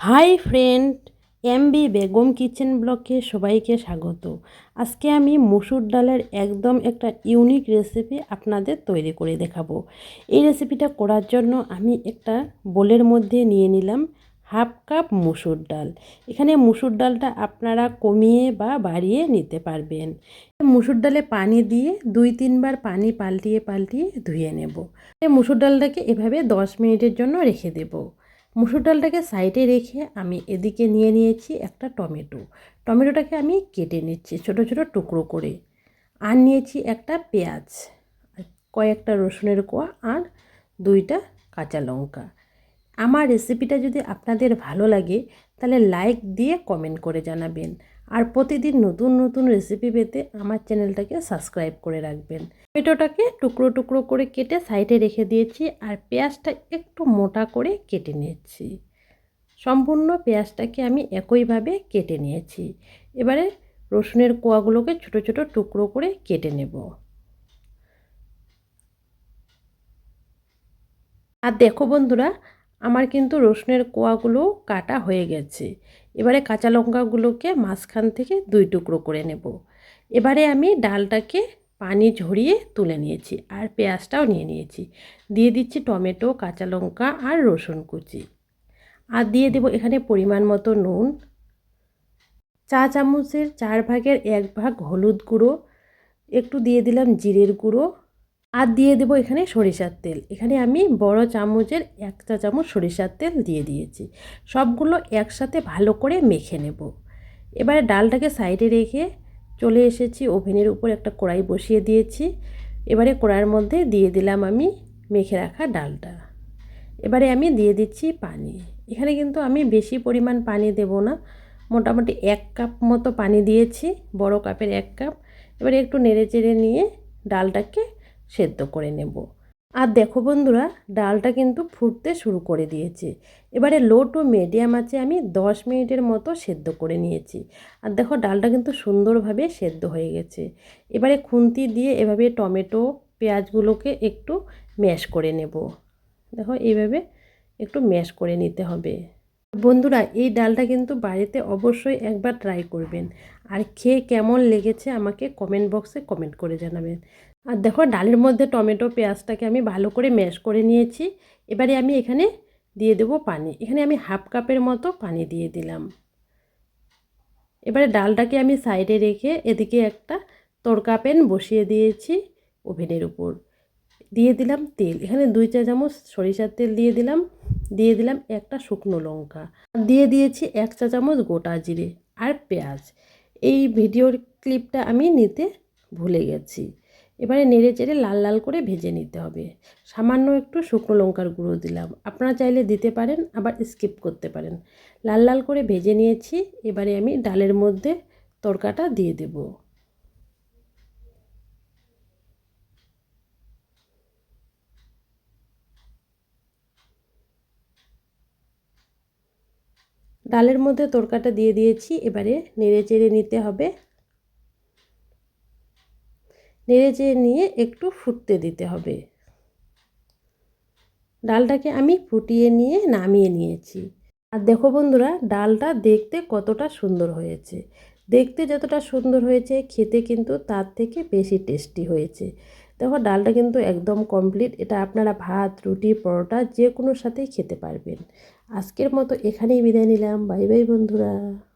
Hi friend MB Begum kitchen ব্লকে সবাইকে স্বাগত। আজকে আমি মুসুর ডালের একদম একটা ইউনিক রেসিপি আপনাদের তৈরি করে দেখাবো। এই রেসিপিটা করার জন্য আমি একটা বোলের মধ্যে নিয়ে নিলাম হাফ কাপ মুসুর ডাল। এখানে মুসুর ডালটা আপনারা কমিয়ে বা বাড়িয়ে নিতে পারবেন। মুসুর ডালে পানি দিয়ে দুই তিনবার পানি পাল্টিয়ে পাল্টিয়ে ধুয়ে নেব। মুসুর ডালটাকে এভাবে দশ মিনিটের জন্য রেখে দেবো। মুসুর ডালটাকে সাইডে রেখে আমি এদিকে নিয়ে নিয়েছি একটা টমেটো। টমেটোটাকে আমি কেটে নিচ্ছি ছোট ছোট টুকরো করে। আর নিয়েছি একটা পেঁয়াজ, কয়েকটা রসুনের কোয়া আর দুইটা কাঁচা লঙ্কা। আমার রেসিপিটা যদি আপনাদের ভালো লাগে, তাহলে লাইক দিয়ে কমেন্ট করে জানাবেন। আর প্রতিদিন নতুন নতুন রেসিপি পেতে আমার চ্যানেলটাকে সাবস্ক্রাইব করে রাখবেন। টমেটোটাকে টুকরো টুকরো করে কেটে সাইডে রেখে দিয়েছি আর পেঁয়াজটা একটু মোটা করে কেটে নিয়েছি। সম্পূর্ণ পেঁয়াজটাকে আমি একইভাবে কেটে নিয়েছি। এবারে রসুনের কোয়াগুলোকে ছোট ছোট টুকরো করে কেটে নেব। আর দেখো বন্ধুরা আমার কিন্তু রসুনের কোয়াগুলো কাটা হয়ে গেছে। এবারে কাঁচা লঙ্কাগুলোকে মাঝখান থেকে দুই টুকরো করে নেব। এবারে আমি ডালটাকে পানি ঝরিয়ে তুলে নিয়েছি আর পেঁয়াজটাও নিয়ে নিয়েছি। দিয়ে দিচ্ছি টমেটো, কাঁচা লঙ্কা আর রসুন কুচি। আর দিয়ে দেব এখানে পরিমাণ মতো নুন। চা চামচের চার ভাগের এক ভাগ হলুদ গুঁড়ো। একটু দিয়ে দিলাম জিরের গুঁড়ো। আর দিয়ে দেবো এখানে সরিষার তেল। এখানে আমি বড় চামচের এক চা চামচ সরিষার তেল দিয়ে দিয়েছি। সবগুলো একসাথে ভালো করে মেখে নেব। এবারে ডালটাকে সাইডে রেখে চলে এসেছি, ওভেনের উপর একটা কড়াই বসিয়ে দিয়েছি। এবারে কড়াইয়ের মধ্যে দিয়ে দিলাম আমি মেখে রাখা ডালটা। এবারে আমি দিয়ে দিচ্ছি পানি। এখানে কিন্তু আমি বেশি পরিমাণ পানি দেব না। মোটামুটি এক কাপ মতো পানি দিয়েছি, বড় কাপের এক কাপ। এবারে একটু নেড়ে চেড়ে নিয়ে ডালটাকে সেদ্ধ করে নেব। আর দেখো বন্ধুরা, ডালটা কিন্তু ফুটতে শুরু করে দিয়েছে। এবারে লো টু মিডিয়াম আছে আমি দশ মিনিটের মতো সেদ্ধ করে নিয়েছি। আর দেখো, ডালটা কিন্তু সুন্দরভাবে সেদ্ধ হয়ে গেছে। এবারে খুন্তি দিয়ে এভাবে টমেটো, পেঁয়াজগুলোকে একটু ম্যাশ করে নেব। দেখো, এইভাবে একটু ম্যাশ করে নিতে হবে। বন্ধুরা, এই ডালটা কিন্তু বাড়িতে অবশ্যই একবার ট্রাই করবেন। আর খেয়ে কেমন লেগেছে আমাকে কমেন্ট বক্সে কমেন্ট করে জানাবেন। আর দেখো ডালের মধ্যে টমেটো, পেঁয়াজটাকে আমি ভালো করে ম্যাশ করে নিয়েছি। এবারে আমি এখানে দিয়ে দেব পানি। এখানে আমি হাফ কাপের মতো পানি দিয়ে দিলাম। এবারে ডালটাকে আমি সাইডে রেখে এদিকে একটা তড়কা প্যান বসিয়ে দিয়েছি ওভেনের উপর। দিয়ে দিলাম তেল। এখানে দুই চা চামচ সরিষার তেল দিয়ে দিলাম। দিয়ে দিলাম একটা শুকনো লঙ্কা। দিয়ে দিয়েছি এক চা চামচ গোটা জিরে আর পেঁয়াজ। এই ভিডিওর ক্লিপটা আমি নিতে ভুলে গেছি। এবারে নেড়ে চেড়ে লাল লাল করে ভেজে নিতে হবে। সামান্য একটু শুকনো লঙ্কার গুঁড়ো দিলাম। আপনারা চাইলে দিতে পারেন, আবার স্কিপ করতে পারেন। লাল লাল করে ভেজে নিয়েছি। এবারে আমি ডালের মধ্যে তরকাটা দিয়ে দেব। ডালের মধ্যে তরকাটা দিয়ে দিয়েছি। এবারে নেড়ে চেড়ে নিতে হবে। নেড়ে চেড়ে নিয়ে একটু ফুটতে দিতে হবে। ডালটাকে আমি ফুটিয়ে নিয়ে নামিয়ে নিয়েছি। আর দেখো বন্ধুরা, ডালটা দেখতে কতটা সুন্দর হয়েছে। দেখতে যতটা সুন্দর হয়েছে, খেতে কিন্তু তার থেকে বেশি টেস্টি হয়েছে। দেখো, ডালটা কিন্তু একদম কমপ্লিট। এটা আপনারা ভাত, রুটি, পরোটা যে কোনো সাথেই খেতে পারবেন। আজকের মতো এখানেই বিদায় নিলাম। বাই বাই বন্ধুরা।